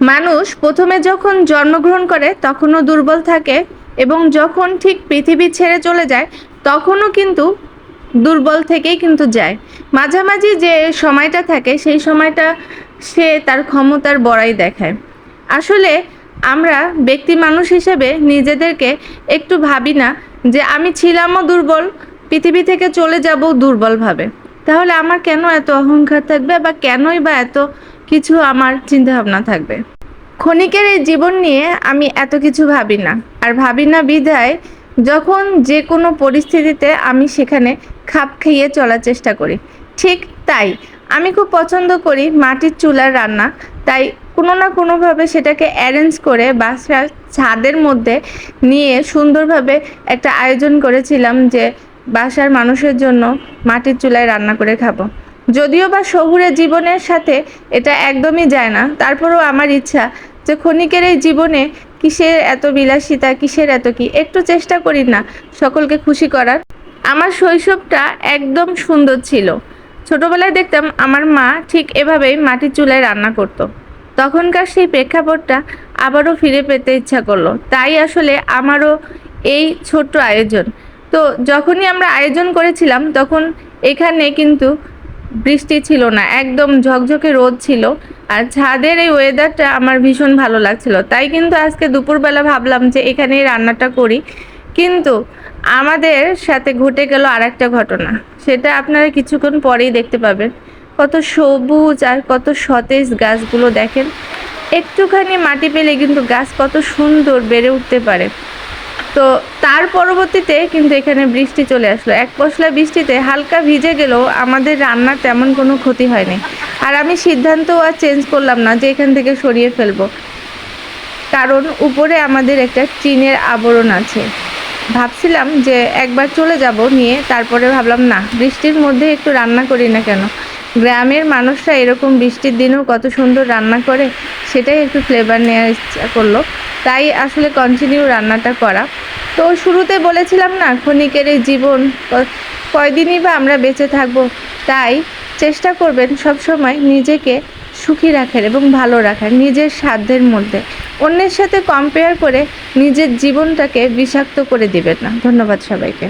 মানুষ প্রথমে যখন জন্মগ্রহণ করে, তখনও দুর্বল থাকে এবং যখন ঠিক পৃথিবী ছেড়ে চলে যায়, তখনও কিন্তু দুর্বল থেকেই কিন্তু যায়। মাঝামাঝি যে সময়টা থাকে, সেই সময়টা সে তার ক্ষমতার বড়াই দেখায়। আসলে আমরা ব্যক্তি মানুষ হিসেবে নিজেদেরকে একটু ভাবি না যে, আমি ছিলামও দুর্বল, পৃথিবী থেকে চলে যাব দুর্বলভাবে। তাহলে আমার কেন এত অহংকার থাকবে বা কেনই বা এত কিছু আমার চিন্তাভাবনা থাকবে। ক্ষণিকের এই জীবন নিয়ে আমি এত কিছু ভাবি না। আর ভাবি না বিধায় যখন যে কোনো পরিস্থিতিতে আমি সেখানে খাপ খাইয়ে চলার চেষ্টা করি। ঠিক তাই আমি খুব পছন্দ করি মাটির চুলার রান্না। তাই কোনো না কোনোভাবে সেটাকে অ্যারেঞ্জ করে বাসার ছাদের মধ্যে নিয়ে সুন্দরভাবে একটা আয়োজন করেছিলাম যে বাসার মানুষের জন্য মাটির চুলায় রান্না করে খাব। যদিও বা শহুরে জীবনের সাথে এটা একদমই যায় না, তারপরেও আমার ইচ্ছা যে ক্ষণিকের এই জীবনে কিসের এত বিলাসিতা, কিসের এত কি, একটু চেষ্টা করি না সকলকে খুশি করার। আমার শৈশবটা একদম সুন্দর ছিল। ছোটবেলায় দেখতাম আমার মা ঠিক এভাবেই মাটির চুলায় রান্না করতো। তখনকার সেই প্রেক্ষাপটটা আবারও ফিরে পেতে ইচ্ছা করল। তাই আসলে আমারও এই ছোট্ট আয়োজন। তো যখনই আমরা আয়োজন করেছিলাম, তখন এখানে কিন্তু বৃষ্টি ছিল না, একদম ঝকঝকে রোদ ছিল। আর ছাদের এই ওয়েদারটা আমার ভীষণ ভালো লাগছিল। তাই কিন্তু আজকে দুপুরবেলা ভাবলাম যে এখানেই রান্নাটা করি। কিন্তু আমাদের সাথে ঘটে গেল আর একটা ঘটনা। সেটা আপনারা কিছুক্ষণ পরেই দেখতে পাবেন। কত সবুজ আর কত সতেজ গাছগুলো দেখেন। একটুখানি মাটি পেলে কিন্তু গাছ কত সুন্দর বেড়ে উঠতে পারে। তো তার পরবর্তীতে কিন্তু এখানে বৃষ্টি চলে আসলো। এক পশলা বৃষ্টিতে হালকা ভিজে গেলেও আমাদের রান্নার তেমন কোনো ক্ষতি হয়নি। আর আমি সিদ্ধান্তও আর চেঞ্জ করলাম না যে এখান থেকে সরিয়ে ফেলব। কারণ উপরে আমাদের একটা টিনের আবরণ আছে। ভাবছিলাম যে একবার চলে যাব নিয়ে, তারপরে ভাবলাম না, বৃষ্টির মধ্যে একটু রান্না করি না কেন? গ্রামের মানুষরা এরকম বৃষ্টির দিনেও কত সুন্দর রান্না করে, সেটাই একটু ফ্লেভার নেওয়ার ইচ্ছা করল। তাই আসলে কন্টিনিউ রান্নাটা করা। তো শুরুতে বলেছিলাম না, ক্ষণিকের এই জীবন কয়দিনই বা আমরা বেঁচে থাকব, তাই চেষ্টা করবেন সবসময় নিজেকে সুখী রাখার এবং ভালো রাখার, নিজের সাধ্যের মধ্যে। অন্যের সাথে কম্পেয়ার করে নিজের জীবনটাকে বিষাক্ত করে দেবেন না। ধন্যবাদ সবাইকে।